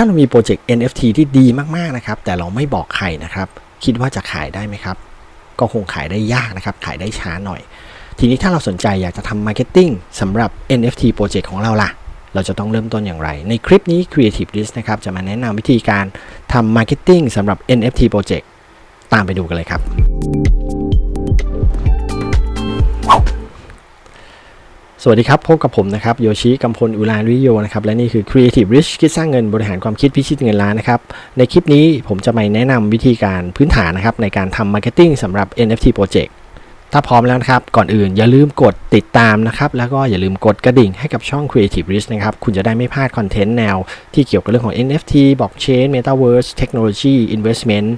ถ้าเรามีโปรเจกต์ NFT ที่ดีมากๆนะครับ แต่เราไม่บอกใครนะครับ คิดว่าจะขายได้ไหมครับ ก็คงขายได้ยากนะครับ ขายได้ช้าหน่อย ทีนี้ถ้าเราสนใจอยากจะทำมาร์เก็ตติ้งสำหรับ NFT โปรเจกต์ของเราล่ะ เราจะต้องเริ่มต้นอย่างไร ในคลิปนี้ Creative List นะครับ จะมาแนะนำวิธีการทำมาร์เก็ตติ้งสำหรับ NFT โปรเจกต์ตามไปดูกันเลยครับ สวัสดีครับ พบกับผมนะครับโยชิกัมพลอุลาวิโยนะครับและนี่คือ Creative Rich คิดสร้างเงินบริหารความคิดพิชิตเงินล้านนะครับในคลิปนี้ผมจะมาแนะนำวิธีการพื้นฐานนะครับในการทำมาร์เก็ตติ้งสำหรับ NFT Project ถ้าพร้อมแล้วนะครับ ก่อนอื่นอย่าลืมกดติดตามนะครับ แล้วก็อย่าลืมกดกระดิ่งให้กับช่อง Creative Rich นะครับ คุณจะได้ไม่พลาดคอนเทนต์แนว ที่เกี่ยวกับเรื่องของ NFT Blockchain Metaverse Technology Investment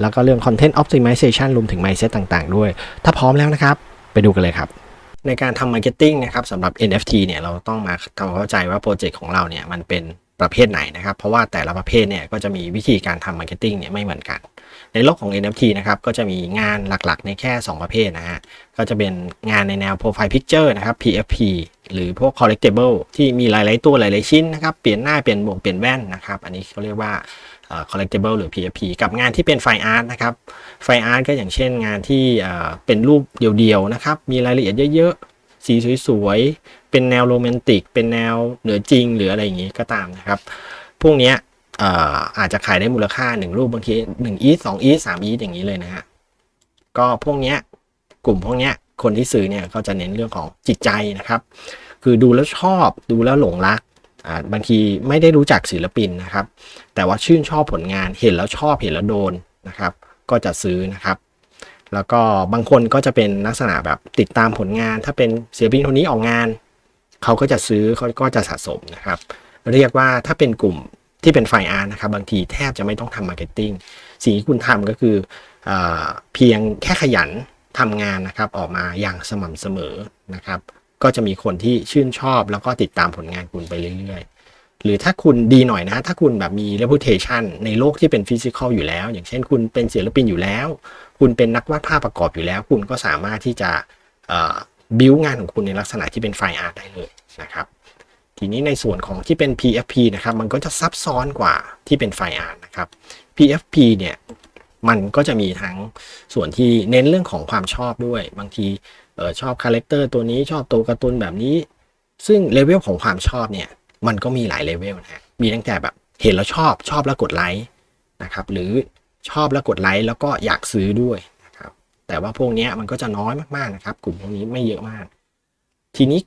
แล้วก็เรื่อง Content Optimization รวมถึง Mindset ต่าง ๆ ด้วย ถ้าพร้อมแล้วนะครับ ไปดูกันเลยครับ ในการทำมาร์เก็ตติ้งนะครับสำหรับ NFT เนี่ยเราต้องมาทำความเข้าใจว่าโปรเจกต์ของเราเนี่ยมันเป็นประเภทไหนนะครับ เพราะว่าแต่ละประเภทเนี่ยก็จะมีวิธีการทำมาร์เก็ตติ้งเนี่ยไม่เหมือนกัน ในโลกของ NFT นะครับก็จะมีงานหลักๆ ในแค่ 2 ประเภทนะฮะก็จะเป็นงานในแนว Profile Picture นะครับ PFP หรือพวก Collectible ที่มีหลายๆตัวหลายๆชิ้นนะครับเปลี่ยนหน้าเปลี่ยนหมวกเปลี่ยนแว่นนะครับอันนี้เขาเรียกว่า collectible หรือ PFP กับงานที่เป็นไฟอาร์ตนะครับ ไฟอาร์ตก็อย่างเช่นงานที่เป็นรูปเดียวๆนะครับ มีรายละเอียดเยอะๆ สีสวยๆ เป็นแนวโรแมนติก เป็นแนวเหนือจริง หรืออะไรอย่างนี้ก็ตามนะครับ พวกนี้อาจจะขายได้มูลค่า 1 รูปบางที1อีส2อีส3อีสอย่างนี้เลยนะฮะ ก็พวกนี้กลุ่มพวกนี้คนที่ซื้อเนี่ยก็จะเน้นเรื่องของจิตใจนะครับ คือดูแล้วชอบดูแล้วหลงรัก บางทีไม่ได้รู้จักศิลปินนะครับ แต่ว่าชื่นชอบผลงานเห็นแล้วชอบเห็นแล้วโดนนะครับ ก็จะซื้อนะครับ แล้วก็บางคนก็จะเป็นลักษณะแบบติดตามผลงาน ถ้าเป็นศิลปินคนนี้ออกงาน เขาก็จะซื้อเขาก็จะสะสมนะครับ เรียกว่าถ้าเป็นกลุ่มที่เป็นไฟอาร์นะครับ บางทีแทบจะไม่ต้องทำมาร์เก็ตติ้งสิ่งที่คุณทำก็คืออเพียงแค่ขยันทำงานนะครับออกมาอย่างสม่ำเสมอนะครับ ก็จะมีคนที่ชื่นชอบ แล้วก็ติดตามผลงานคุณไปเรื่อยๆ หรือถ้าคุณดีหน่อยนะ ถ้าคุณแบบมี reputation ในโลกที่เป็นฟิสิกอลอยู่แล้ว อย่างเช่นคุณเป็นศิลปินอยู่แล้ว คุณเป็นนักวาดภาพประกอบอยู่แล้ว คุณก็สามารถที่จะบิวงานของคุณในลักษณะที่เป็นไฟอาร์ตได้เลยนะครับทีนี้ในส่วนของที่เป็น PFP นะครับมันก็จะซับซ้อนกว่าที่เป็นไฟอาร์ตนะครับ PFP เนี่ยมันก็จะมีทั้งส่วนที่เน้นเรื่องของความชอบด้วย บางที ออชอบคาแรคเตอร์ตัวนี้ชอบตัวการ์ตูนแบบนี้ ซึ่งเลเวลของความชอบเนี่ย มันก็มีหลายเลเวลนะฮะมีตั้งแต่แบบเห็นแล้วชอบชอบแล้วกดไลค์นะครับหรือชอบแล้วกดไลค์แล้วก็อยากซื้อด้วยนะครับแต่ว่าพวกนี้มันก็จะน้อยมากๆนะครับ กลุ่มพวกนี้ไม่เยอะมาก ทีนี้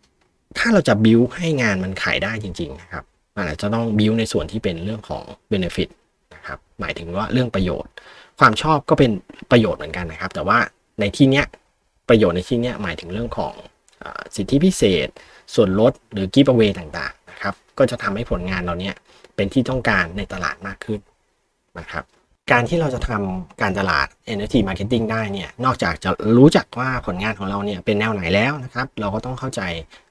ถ้าเราจะบิวให้งานมันขายได้จริง ๆ นะครับมันอาจจะต้องบิวในส่วนที่เป็นเรื่องของ benefit นะครับหมายถึงว่าเรื่องประโยชน์ ความชอบก็เป็นประโยชน์เหมือนกันนะครับ แต่ว่าในที่เนี้ย ประโยชน์ในที่นี้หมายถึงเรื่องของอสิทธิพิเศษ ส่วนลดหรือกิฟต์เวต่างๆนะครับ ก็จะทำให้ผลงานเราเนี้ยเป็นที่ต้องการในตลาดมากขึ้นนะครับ การที่เราจะทำการตลาด NFT Marketing ได้เนี่ยนอกจากจะรู้จักว่าผลงานของเราเนี่ยเป็นแนวไหนแล้วนะครับ เราก็ต้องเข้าใจ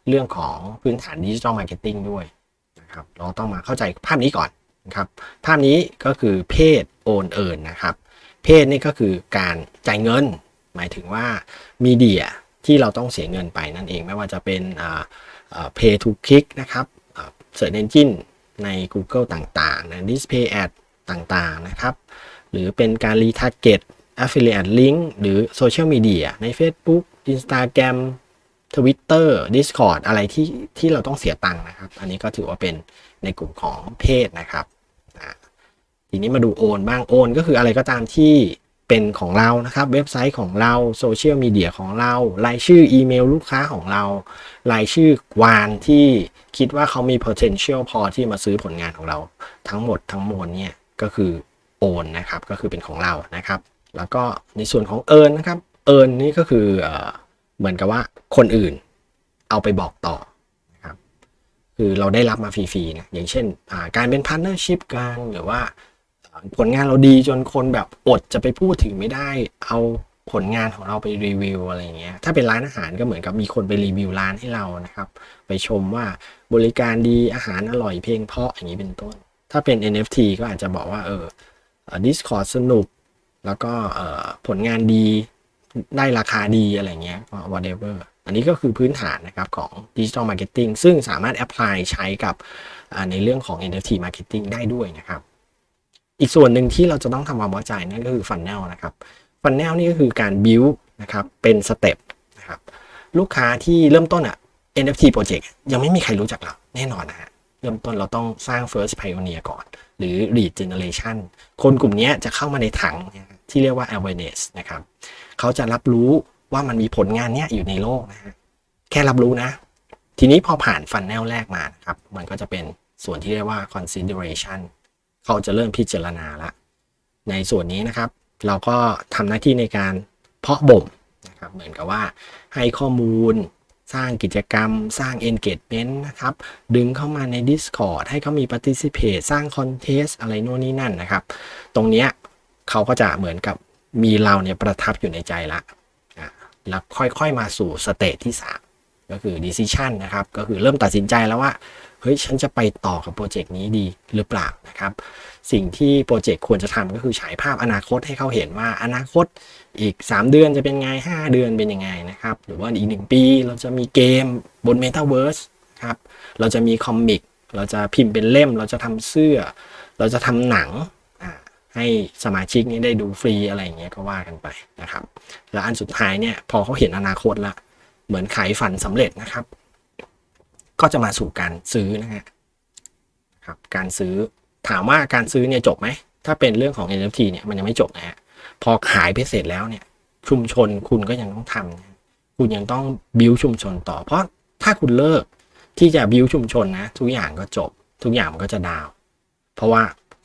เรื่องของพื้นฐานดิจิทัลมาร์เก็ตติ้งด้วยนะครับเราต้องมาเข้าใจภาพนี้ก่อนนะครับภาพนี้ก็คือเพศโอนเอินนะครับ เพศนี่ก็คือการจ่ายเงิน หมายถึงว่ามีเดียที่เราต้องเสียเงินไปนั่นเองไม่ว่าจะเป็น pay to click นะครับ search engine ใน Google ต่างๆ นะ display ad ต่างๆ นะครับ หรือเป็นการ retarget affiliate link หรือโซเชียลมีเดียใน Facebook Instagram Twitter Discord อะไรที่ที่เราต้องเสียตังค์นะครับ อันนี้ก็ถือว่าเป็นในกลุ่มของเพศนะครับ ทีนี้มาดูโอนบ้างโอนก็คืออะไรก็ตามที่ เป็นของเรานะครับ เว็บไซต์ของเราโซเชียลมีเดียของเรา รายชื่ออีเมลลูกค้าของเรา รายชื่อวานที่คิดว่าเขามี potential พอที่มาซื้อผลงานของเรา ทั้งหมดทั้งมวลเนี่ยก็คือโอนนะครับก็คือเป็นของเรานะครับ แล้วก็ในส่วนของเอินนะครับเอินนี่ก็คือเหมือนกับว่าคนอื่นเอาไปบอกต่อนะครับคือเราได้รับมาฟรีๆนะอย่างเช่นการเป็นพาร์ n เนอร์ชิพกันหรือว่า ผลงานเราดีจนคนแบบอดจะไปพูดถึงไม่ได้ เอาผลงานของเราไปรีวิวอะไรเงี้ย ถ้าเป็นร้านอาหารก็เหมือนกับมีคนไปรีวิวร้านให้เรานะครับ ไปชมว่าบริการดีอาหารอร่อยเพลงเพราะอย่างนี้เป็นต้น ถ้าเป็น NFT ก็อาจจะบอกว่าเออ Discord สนุก แล้วก็ผลงานดีได้ราคาดีอะไรเงี้ย whatever อันนี้ก็คือพื้นฐานนะครับของ Digital Marketing ซึ่งสามารถแอพพลายใช้กับในเรื่องของ NFT Marketing ได้ด้วยนะครับ อีกส่วนหนึ่งที่เราจะต้องทำความเข้าใจนั่นก็คือ Funnel นะครับ Funnel นี่ก็คือการ build นะครับเป็นสเต็ปนะครับลูกค้าที่เริ่มต้นอะ NFT Project ยังไม่มีใครรู้จักเราแน่นอนนะฮะเริ่มต้นเราต้องสร้าง first pioneer ก่อน หรือ lead generation คนกลุ่มนี้จะเข้ามาในถังที่เรียกว่า awareness นะครับเขาจะรับรู้ว่ามันมีผลงานเนี้ยอยู่ในโลกนะฮะแค่รับรู้นะ ทีนี้พอผ่านฟันแนลแรกมานะครับ มันก็จะเป็นส่วนที่เรียกว่า consideration เขาจะเริ่มพิจารณาละ ในส่วนนี้นะครับ เราก็ทำหน้าที่ในการเพาะบ่มนะครับ เหมือนกับว่าให้ข้อมูลสร้างกิจกรรม สร้าง engagement นะครับ ดึงเข้ามาใน Discord ให้เขามี participate สร้าง contest อะไรโน่นนี่นั่นนะครับ ตรงเนี้ยเขาก็จะเหมือนกับมีเราเนี่ยประทับอยู่ในใจละแล้วค่อยๆมาสู่สเตจที่ 3 ก็คือ decision นะครับ ก็คือเริ่มตัดสินใจแล้วว่า ฮ้ยฉันจะไปต่อกับโปรเจกต์นี้ดีหรือเปล่านะครับ สิ่งที่โปรเจกต์ควรจะทำก็คือฉายภาพอนาคตให้เขาเห็นว่าอนาคตอีก 3 เดือนจะเป็นไง 5 เดือนเป็นยังไงนะครับ หรือว่าอีก 1 ปีเราจะมีเกมบน Metaverse ครับเราจะมีคอมิกเราจะพิมพ์เป็นเล่ม เราจะทำเสื้อ เราจะทำหนังให้สมาชิกนี้ได้ดูฟรีอะไรอย่างเงี้ยก็ว่ากันไปนะครับ แล้วอันสุดท้ายเนี่ยพอเขาเห็นอนาคตละเหมือนขายฝันสำเร็จนะครับ ก็จะมาสู่การซื้อนะฮะครับการซื้อถามว่าการซื้อเนี่ยจบไหม ถ้าเป็นเรื่องของ NFT เนี่ยมันยังไม่จบนะฮะพอขายไปเสร็จแล้วเนี่ย ชุมชนคุณก็ยังต้องทำคุณยังต้องบิวชุมชนต่อ เพราะถ้าคุณเลิกที่จะบิวชุมชนนะ ทุกอย่างก็จบ ทุกอย่างมันก็จะดาว เพราะว่า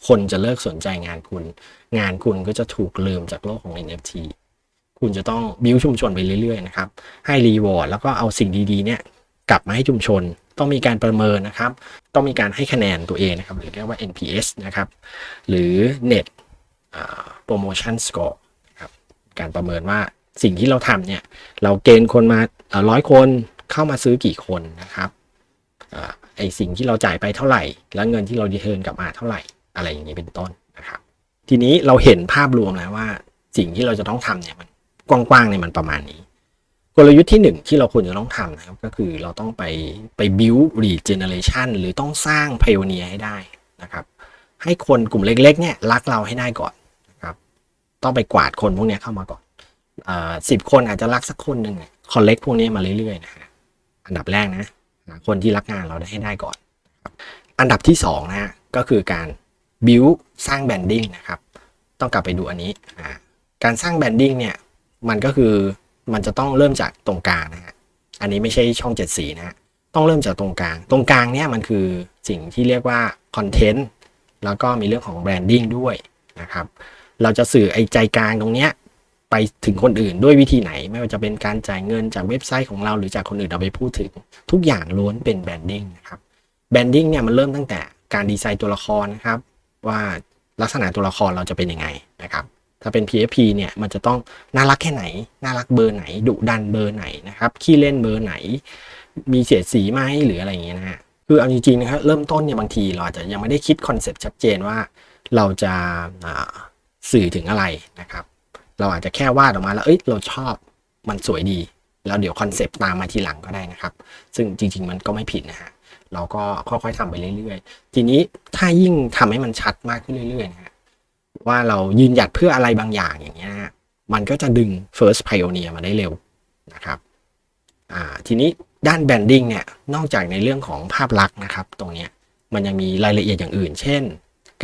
คนจะเลิกสนใจงานคุณ งานคุณก็จะถูกลืมจากโลกของ NFT คุณจะต้องบิวชุมชนไปเรื่อยๆนะครับ ให้รีวอร์ดแล้วก็เอาสิ่งดีๆเนี่ยกลับมาให้ชุมชน ต้องมีการประเมินนะครับ ต้องมีการให้คะแนนตัวเองนะครับ หรือเรียกว่า NPS นะครับ หรือ Net Promotion Score ครับการประเมินว่าสิ่งที่เราทำเนี่ย เราเกณฑ์คนมาร้อยคนเข้ามาซื้อกี่คนนะครับอไอสิ่งที่เราจ่ายไปเท่าไหร่ แล้วเงินที่เราดีเทิร์นกลับมาเท่าไหร่ อะไรอย่างนี้เป็นต้นนะครับ ทีนี้เราเห็นภาพรวมแล้วว่าสิ่งที่เราจะต้องทำเนี่ยมันกว้างๆเนี่ยมันประมาณนี้ กลยุทธ์ที่หนึ่งที่เราควรจะต้องทำนะครับ ก็คือเราต้องไปไป build regeneration หรือต้องสร้าง pioneer ให้ได้นะครับ ให้คนกลุ่มเล็กๆเนี่ยรักเราให้ได้ก่อนนะครับ ต้องไปกวาดคนพวกนี้เข้ามาก่อนสิบคนอาจจะรักสักคนหนึ่งคอลเลกพวกนี้มาเรื่อยๆนะฮะอันดับแรกนะคนที่รักงานเราได้ให้ได้ก่อน อันดับที่สองนะก็คือการ build สร้าง banding นะครับ ต้องกลับไปดูอันนี้ การสร้าง banding เนี่ยมันก็คือ มันจะต้องเริ่มจากตรงกลางนะฮะ อันนี้ไม่ใช่ช่องเจ็ดสีนะฮะ ต้องเริ่มจากตรงกลาง ตรงกลางเนี่ยมันคือสิ่งที่เรียกว่าคอนเทนต์ แล้วก็มีเรื่องของแบรนดิ้งด้วยนะครับ เราจะสื่อไอ้ใจกลางตรงเนี้ยไปถึงคนอื่นด้วยวิธีไหน ไม่ว่าจะเป็นการจ่ายเงินจากเว็บไซต์ของเราหรือจากคนอื่นเอาไปพูดถึง ทุกอย่างล้วนเป็นแบรนดิ้งนะครับ แบรนดิ้งเนี่ยมันเริ่มตั้งแต่การดีไซน์ตัวละครนะครับว่าลักษณะตัวละครเราจะเป็นยังไงนะครับ ถ้าเป็น PFP เนี่ยมันจะต้องน่ารักแค่ไหน น่ารักเบอร์ไหนดุดันเบอร์ไหนนะครับขี้เล่นเบอร์ไหน มีเสียดสีไหมหรืออะไรอย่างเงี้ยนะฮะคือเอาจริงๆนะครับเริ่มต้นเนี่ยบางทีเราอาจจะยังไม่ได้คิดคอนเซ็ปต์ชัดเจนว่าเราจะาสื่อถึงอะไรนะครับ เราอาจจะแค่วาดออกมาแล้วเอ้ยเราชอบมันสวยดี แล้วเดี๋ยวคอนเซปต์ตามมาทีหลังก็ได้นะครับ ซึ่งจริง ๆ มันก็ไม่ผิดนะฮะเราก็ค่อยๆทำไปเรื่อยๆ ทีนี้ถ้ายิ่งทำให้มันชัดมากขึ้นเรื่อยๆนะฮะ ว่าเรายืนหยัดเพื่ออะไรบางอย่างอย่างเงี้ยนะฮะมันก็จะดึง first pioneer มาได้เร็วนะครับอ่าทีนี้ด้านแบรนดิ้งเนี่ยนอกจากในเรื่องของภาพลักษณ์นะครับ ตรงเนี้ยมันยังมีรายละเอียดอย่างอื่น เช่น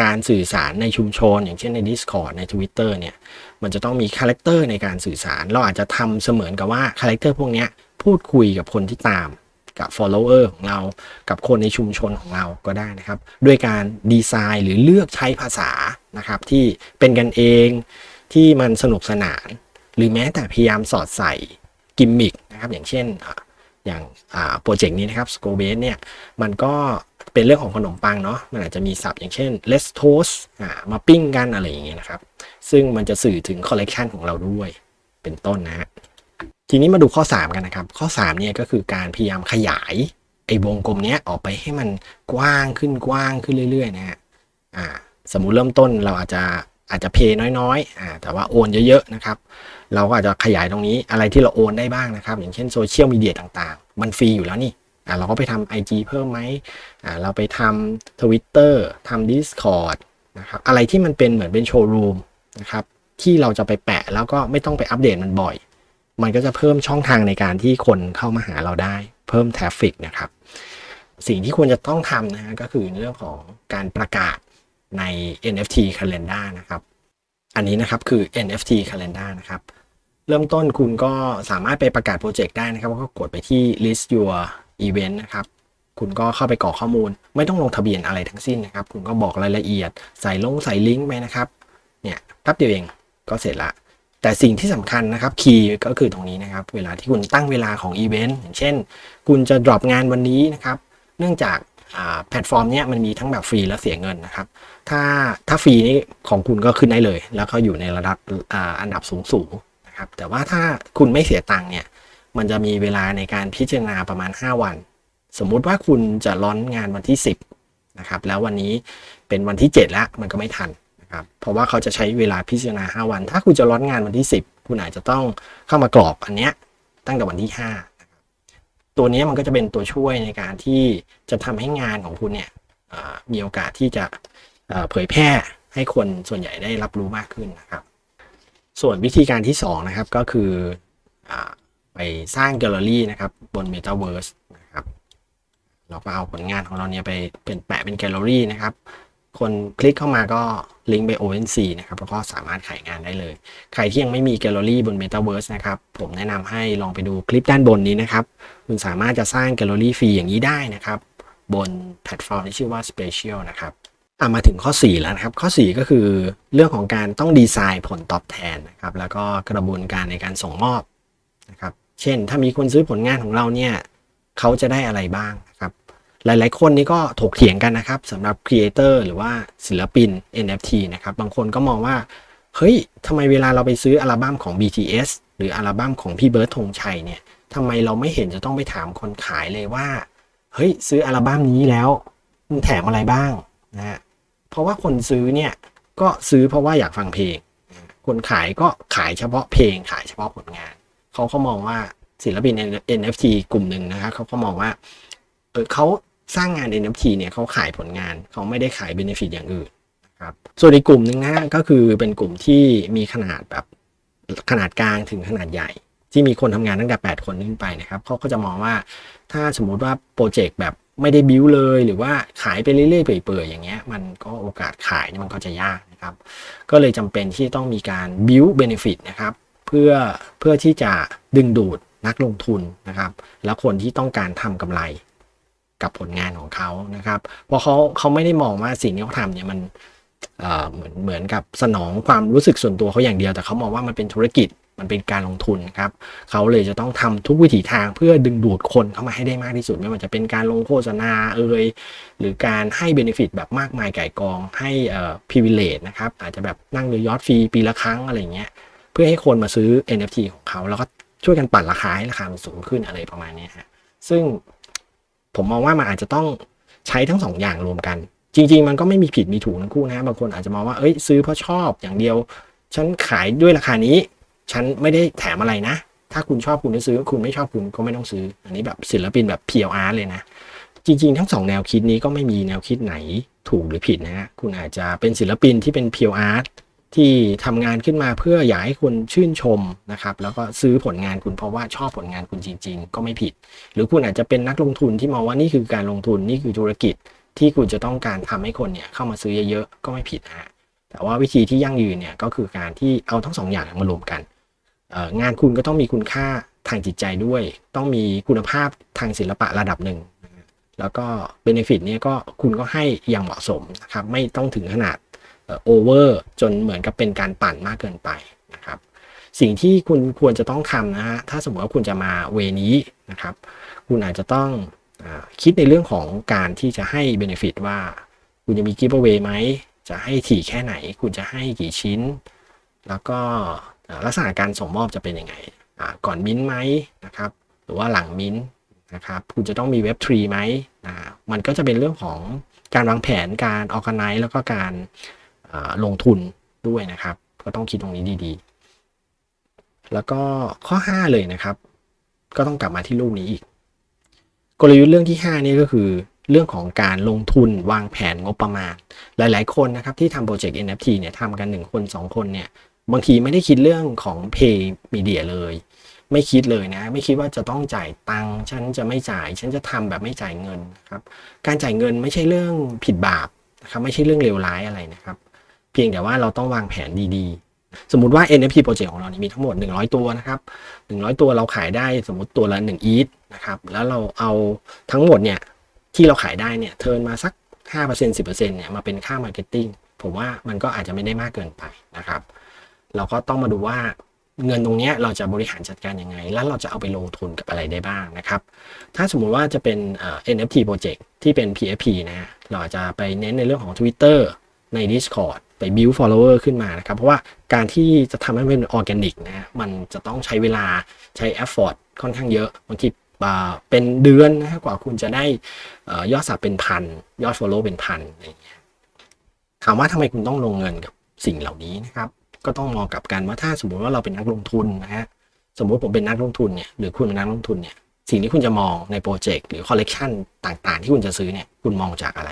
การสื่อสารในชุมชน อย่างเช่นใน Discord ใน Twitter เนี่ยมันจะต้องมีคาแรคเตอร์ในการสื่อสาร เราอาจจะทำเสมือนกับว่าคาแรคเตอร์พวกนี้พูดคุยกับคนที่ตาม กับ follower ของเรา กับคนในชุมชนของเราก็ได้นะครับ ด้วยการดีไซน์หรือเลือกใช้ภาษานะครับที่เป็นกันเองที่มันสนุกสนาน หรือแม้แต่พยายามสอดใส่กิมมิคนะครับ อย่างเช่นอย่างโปรเจกต์นี้นะครับ s c o b a s e เนี่ยมันก็เป็นเรื่องของขนมปังเนาะมันอาจจะมีศัพท์อย่างเช่น let's toast มาปิ้งกันอะไรอย่างเงี้ยนะครับ ซึ่งมันจะสื่อถึงคอลเลกชันของเราด้วยเป็นต้นนะฮะ ทีนี้มาดูข้อ 3 กันนะครับ ข้อ3เนี่ยก็คือการพยายามขยายไอ้วงกลมเนี้ยออกไปให้มันกว้างขึ้นกว้างขึ้นเรื่อยๆนะฮะอ่าสมมุติเริ่มต้นเราอาจจะอาจจะเพย์น้อยๆอ่าแต่ว่าโอนเยอะๆนะครับเราก็อาจจะขยายตรงนี้อะไรที่เราโอนได้บ้างนะครับ อย่างเช่นโซเชียลมีเดียต่างๆ มันฟรีอยู่แล้วนี่อ่าเราก็ไปทำ IG เพิ่มไหมอ่าเราไปทำ Twitter ทำ Discord นะครับอะไรที่มันเป็นเหมือนเป็นโชว์รูมนะครับที่เราจะไปแปะแล้วก็ไม่ต้องไปอัปเดตมันบ่อย มันก็จะเพิ่มช่องทางในการที่คนเข้ามาหาเราได้ เพิ่มทราฟฟิกนะครับ สิ่งที่ควรจะต้องทำนะฮะก็คือเรื่องของการประกาศใน NFT Calendar นะครับ อันนี้นะครับคือ NFT Calendar นะครับ เริ่มต้นคุณก็สามารถไปประกาศโปรเจกต์ได้นะครับก็กดไปที่ list your event นะครับคุณก็เข้าไปกรอกข้อมูล ไม่ต้องลงทะเบียนอะไรทั้งสิ้นนะครับ คุณก็บอกรายละเอียด ใส่ลงใส่ลิงก์ไปนะครับ เนี่ยแป๊บเดียวเองก็เสร็จละ แต่สิ่งที่สำคัญนะครับคีย์ก็คือตรงนี้นะครับ เวลาที่คุณตั้งเวลาของอีเวนต์อย่างเช่น คุณจะ drop งานวันนี้นะครับเนื่องจากแพลตฟอร์มเนี้ยมันมีทั้งแบบฟรีและเสียเงินนะครับ ถ้าถ้าฟรีนี่ของคุณก็ขึ้นได้เลย แล้วก็อยู่ในระดับออันดับสูงสูงนะครับ แต่ว่าถ้าคุณไม่เสียตังค์เนี่ย มันจะมีเวลาในการพิจารณาประมาณ 5 วัน สมมุติว่าคุณจะร้อนงานวันที่ 10นะครับ แล้ววันนี้เป็นวันที่ 7 แล้วมันก็ไม่ทัน นะครับเพราะว่าเขาจะใช้เวลาพิจารณา 5 วัน ถ้าคุณจะรอนงานวันที่ 10 คุณอาจจะต้องเข้ามากรอกอันเนี้ยตั้งแต่วันที่5ตัวนี้มันก็จะเป็นตัวช่วยในการที่จะทำให้งานของคุณเนี่ยมีโอกาสที่จะเผยแพร่ให้คนส่วนใหญ่ได้รับรู้มากขึ้นนะครับ ส่วนวิธีการที่สองนะครับก็คืออไปสร้างแกลเลอรี่นะครับบน Metaverse นะครับเราก็เอาผลงานของเราเนี่ยไปเป็นแปะเป็นแกลเลอรี่นะครับ คนคลิกเข้ามาก็ลิงก์ไป OpenSea นะครับแล้วก็สามารถขายงานได้เลย ใครที่ยังไม่มีแกลเลอรี่บน Metaverse นะครับ ผมแนะนำให้ลองไปดูคลิปด้านบนนี้นะครับ คุณสามารถจะสร้างแกลเลอรี่ฟรีอย่างนี้ได้นะครับ บนแพลตฟอร์มที่ชื่อว่า Special นะครับอะมาถึงข้อ 4 แล้วนะครับ ข้อ 4 ก็คือเรื่องของการต้องดีไซน์ผลตอบแทนนะครับ แล้วก็กระบวนการในการส่งมอบนะครับ เช่น ถ้ามีคนซื้อผลงานของเราเนี่ย เขาจะได้อะไรบ้างนะครับ หลายๆ คนนี่ก็ถกเถียงกันนะครับสำหรับครีเอเตอร์หรือว่าศิลปิน NFT นะครับ บางคนก็มองว่า เฮ้ยทำไมเวลาเราไปซื้ออัลบั้มของ BTS หรืออัลบั้มของพี่เบิร์ดธงชัยเนี่ยทำไมเราไม่เห็นจะต้องไปถามคนขายเลยว่า เฮ้ย ซื้ออัลบั้มนี้แล้วมันแถมอะไรบ้างนะฮะเพราะว่าคนซื้อเนี่ยก็ซื้อเพราะว่าอยากฟังเพลง คนขายก็ขายเฉพาะเพลงขายเฉพาะผลงาน เขาเขามองว่าศิลปิน NFT กลุ่มหนึ่งนะครับเขาก็มองว่าเออเขา สร้างงาน NFT เนี่ยเขาขายผลงานเขาไม่ได้ขายเบนฟิตอย่างอื่นนะครับส่วนอีกกลุ่มหนึ่งนะฮะก็คือเป็นกลุ่มที่มีขนาดแบบขนาดกลางถึงขนาดใหญ่ ที่มีคนทำงานตั้งแต่ 8 คนขึ้นไปนะครับเขาก็จะมองว่าถ้าสมมุติว่าโปรเจกต์แบบไม่ได้บิวเลยหรือว่าขายไปเรื่อยๆเปื่อยๆอย่างเงี้ยมันก็โอกาสขายเนี่ยมันก็จะยากนะครับ ก็เลยจำเป็นที่ต้องมีการบิวเบนฟิตนะครับเพื่อเพื่อที่จะดึงดูดนักลงทุนนะครับ แล้วคนที่ต้องการทำกำไร กับผลงานของเขานะครับเพราะเขาเขาไม่ได้มองว่าสิ่งที่เขาทำเนี่ยมันเหมือนเหมือนกับสนองความรู้สึกส่วนตัวเขาอย่างเดียว แต่เขามองว่ามันเป็นธุรกิจมันเป็นการลงทุนครับเขาเลยจะต้องทำทุกวิถีทางเพื่อดึงดูดคนเข้ามาให้ได้มากที่สุด ไม่ว่าจะเป็นการลงโฆษณาเอ่ยหรือการให้เบนฟิตแบบมากมายไก่กองให้เอ่อ privilege นะครับอาจจะแบบนั่งเรือยอทฟรีปีละครั้งอะไรเงี้ยเพื่อให้คนมาซื้อ NFT ของเขา แล้วก็ช่วยกันปั่นราคาให้ราคามันสูงขึ้นอะไรประมาณนี้ฮะซึ่ง ผมมองว่ามันอาจจะต้องใช้ทั้งสองอย่างรวมกัน จริง ๆ มันก็ไม่มีผิดมีถูกทั้งคู่นะบางคนอาจจะมองว่าเอ้ยซื้อเพราะชอบอย่างเดียว ฉันขายด้วยราคานี้ ฉันไม่ได้แถมอะไรนะ ถ้าคุณชอบคุณจะซื้อคุณไม่ชอบคุณก็ไม่ต้องซื้อ อันนี้แบบศิลปินแบบ PLR เลยนะจริงๆ ทั้งสองแนวคิดนี้ก็ไม่มีแนวคิดไหนถูกหรือผิดนะฮะคุณอาจจะเป็นศิลปินที่เป็น PLR ที่ทำงานขึ้นมาเพื่ออยากให้คนชื่นชมนะครับแล้วก็ซื้อผลงานคุณเพราะว่าชอบผลงานคุณจริง ๆ ก็ไม่ผิด หรือคุณอาจจะเป็นนักลงทุนที่มองว่านี่คือการลงทุนนี่คือธุรกิจที่คุณจะต้องการทำให้คนเนี่ยเข้ามาซื้อเยอะๆก็ไม่ผิดนะฮะแต่ว่าวิธีที่ยั่งยืนเนี่ยก็คือการที่เอาทั้งสองอย่างมารวมกัน งานคุณก็ต้องมีคุณค่าทางจิตใจด้วย ต้องมีคุณภาพทางศิลปะระดับหนึ่งแล้วก็เบนฟิตเนี่ยก็คุณก็ให้อย่างเหมาะสมนะครับไม่ต้องถึงขนาด โอเวอร์จนเหมือนกับเป็นการปั่นมากเกินไปนะครับสิ่งที่คุณควรจะต้องทำนะฮะถ้าสมมติว่าคุณจะมาเวนี้นะครับ คุณอาจจะต้องอคิดในเรื่องของการที่จะให้เบนฟิตว่า คุณจะมีกิฟต์เวไหมจะให้ถี่แค่ไหน คุณจะให้กี่ชิ้น แล้วก็ลักษณะการส่งมอบจะเป็นยังไงก่อนมิ้นท์ไหมนะครับ หรือว่าหลังมิ้นท์นะครับ คุณจะต้องมีเว็บทรีไหมมันก็จะเป็นเรื่องของการวางแผนการออกไนแล้วก็การ ลงทุนด้วยนะครับ ก็ต้องคิดตรงนี้ดีๆ แล้วก็ข้อ 5 เลยนะครับ ก็ต้องกลับมาที่รูปนี้อีก กลยุทธ์เรื่องที่ 5 นี่ก็คือเรื่องของการลงทุนวางแผนงบประมาณ หลายๆ คนนะครับที่ทำโปรเจกต์ NFT เนี่ยทำกัน 1 คน 2 คนเนี่ยบางทีไม่ได้คิดเรื่องของ Pay Media เลย ไม่คิดเลยนะ ไม่คิดว่าจะต้องจ่ายตังค์ฉันจะไม่จ่าย ฉันจะทำแบบไม่จ่ายเงินนะครับการจ่ายเงินไม่ใช่เรื่องผิดบาปนะครับไม่ใช่เรื่องเลวร้ายอะไรนะครับ พียงแต่ว่าเราต้องวางแผนดีๆ สมมุติว่า NFT โปรเจกต์ของเรานี่มีทั้งหมด 100 ตัวนะครับ100 ตัวเราขายได้สมมติตัวละ1 ETH นะครับแล้วเราเอาทั้งหมดเนี่ยที่เราขายได้เนี่ยเทิร์นมาสัก 5% 10%เนี่ยมาเป็นค่ามาร์เก็ตติ้งผมว่ามันก็อาจจะไม่ได้มากเกินไปนะครับ เราก็ต้องมาดูว่าเงินตรงเนี้ยเราจะบริหารจัดการยังไง แล้วเราจะเอาไปลงทุนกับอะไรได้บ้างนะครับ ถ้าสมมุติว่าจะเป็น NFT project ที่เป็น PFP นะฮะเราอาจจะไปเน้นในเรื่องของ Twitter ใน Discord ไป build follower ขึ้นมานะครับ เพราะว่าการที่จะทำให้มันเป็น organic นะฮะมันจะต้องใช้เวลาใช้ effort ค่อนข้างเยอะบางทีเป็นเดือนนะกว่าคุณจะได้เอ่อยอดสับเป็นพัน ยอด follow เป็นพันอะไรอย่างเงี้ยถามว่าทำไมคุณต้องลงเงินกับสิ่งเหล่านี้นะครับ ก็ต้องมองกับกันว่าถ้าสมมติว่าเราเป็นนักลงทุนนะฮะสมมติผมเป็นนักลงทุนเนี่ยหรือคุณเป็นนักลงทุนเนี่ยสิ่งที่คุณจะมองในโปรเจกต์หรือคอลเลกชันต่างๆ ที่คุณจะซื้อเนี่ยคุณมองจากอะไร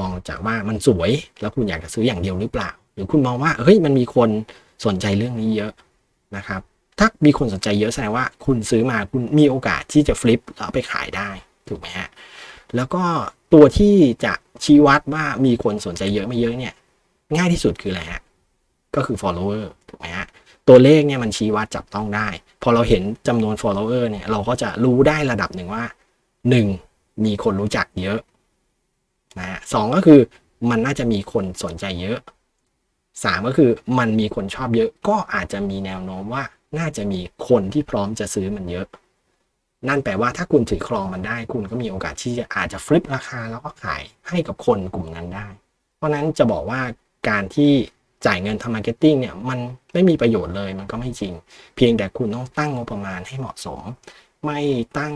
มองจากว่ามันสวยแล้วคุณอยากจะซื้ออย่างเดียวหรือเปล่า หรือคุณมองว่าเฮ้ยมันมีคนสนใจเรื่องนี้เยอะนะครับ ถ้ามีคนสนใจเยอะแสดงว่าคุณซื้อมาคุณมีโอกาสที่จะฟลิปแล้วไปขายได้ถูกไหมฮะแล้วก็ตัวที่จะชี้วัดว่ามีคนสนใจเยอะไม่เยอะเนี่ย ง่ายที่สุดคืออะไรฮะก็คือ follower ถูกไหมฮะตัวเลขเนี่ยมันชี้วัดจับต้องได้ พอเราเห็นจำนวน follower เนี่ยเราก็จะรู้ได้ระดับหนึ่งว่าหนึ่งมีคนรู้จักเยอะ นะฮะสองก็คือมันน่าจะมีคนสนใจเยอะสามก็คือมันมีคนชอบเยอะ ก็อาจจะมีแนวโน้มว่าน่าจะมีคนที่พร้อมจะซื้อมันเยอะ นั่นแปลว่าถ้าคุณถือครองมันได้ คุณก็มีโอกาสที่จะอาจจะฟลิปราคาแล้วก็ขายให้กับคนกลุ่มนั้นได้ เพราะนั้นจะบอกว่าการที่จ่ายเงินทำมาร์เก็ตติ้งเนี่ยมันไม่มีประโยชน์เลยมันก็ไม่จริง เพียงแต่คุณต้องตั้งงบประมาณให้เหมาะสม ไม่ตั้ง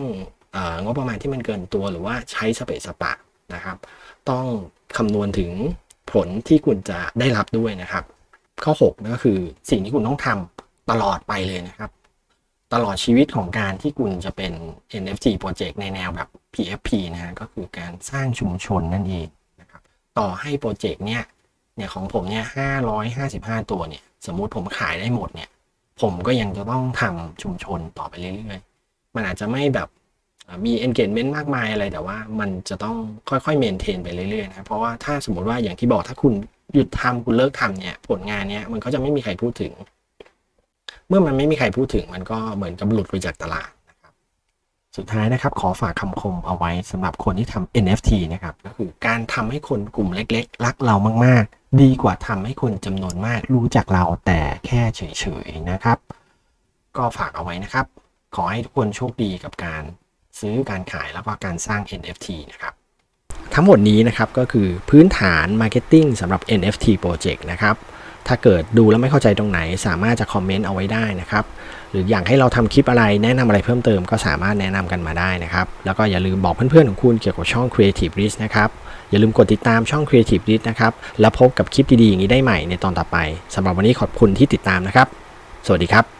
งบประมาณที่มันเกินตัวหรือว่าใช้สเปซสปะนะครับ ต้องคำนวณถึงผลที่คุณจะได้รับด้วยนะครับ ข้อ6ก็คือสิ่งที่คุณต้องทำตลอดไปเลยนะครับ ตลอดชีวิตของการที่คุณจะเป็น NFT project ในแนวแบบ PFP นะฮะก็คือการสร้างชุมชนนั่นเองนะครับต่อให้โปรเจกต์เนี่ยเนี่ยของผมเนี่ย555 ตัวเนี่ยสมมุติผมขายได้หมดเนี่ยผมก็ยังจะต้องทำชุมชนต่อไปเรื่อยๆ มันอาจจะไม่แบบ มี engagement มากมายอะไรแต่ว่ามันจะต้องค่อยๆ maintain ไปเรื่อยๆนะเพราะว่าถ้าสมมติว่าอย่างที่บอกถ้าคุณหยุดทำคุณเลิกทำเนี่ยผลงานเนี่ยมันก็จะไม่มีใครพูดถึง เมื่อมันไม่มีใครพูดถึง มันก็เหมือนกับหลุดไปจากตลาดนะครับสุดท้ายนะครับขอฝากคำคมเอาไว้สำหรับคนที่ทำ NFT นะครับก็คือการทำให้คนกลุ่มเล็ก ๆ รักเรามากๆ ดีกว่าทำให้คนจำนวนมากรู้จักเราแต่แค่เฉยๆนะครับ ก็ฝากเอาไว้นะครับ ขอให้ทุกคนโชคดีกับการ ซื้อการขายแล้วก็การสร้าง NFT นะครับทั้งหมดนี้นะครับก็คือพื้นฐาน Marketing สำหรับ NFT Project นะครับถ้าเกิดดูแล้วไม่เข้าใจตรงไหน สามารถจะคอมเมนต์เอาไว้ได้นะครับ หรืออยากให้เราทำคลิปอะไรแนะนำอะไรเพิ่มเติมก็สามารถแนะนำกันมาได้นะครับ แล้วก็อย่าลืมบอกเพื่อนๆของคุณเกี่ยวกับช่อง Creative r i s นะครับ อย่าลืมกดติดตามช่อง Creative r i s นะครับ แล้วพบกับคลิปดีๆอย่างนี้ได้ใหม่ในตอนต่อไปสำหรับวันนี้ขอบคุณที่ติดตามนะครับ สวัสดีครับ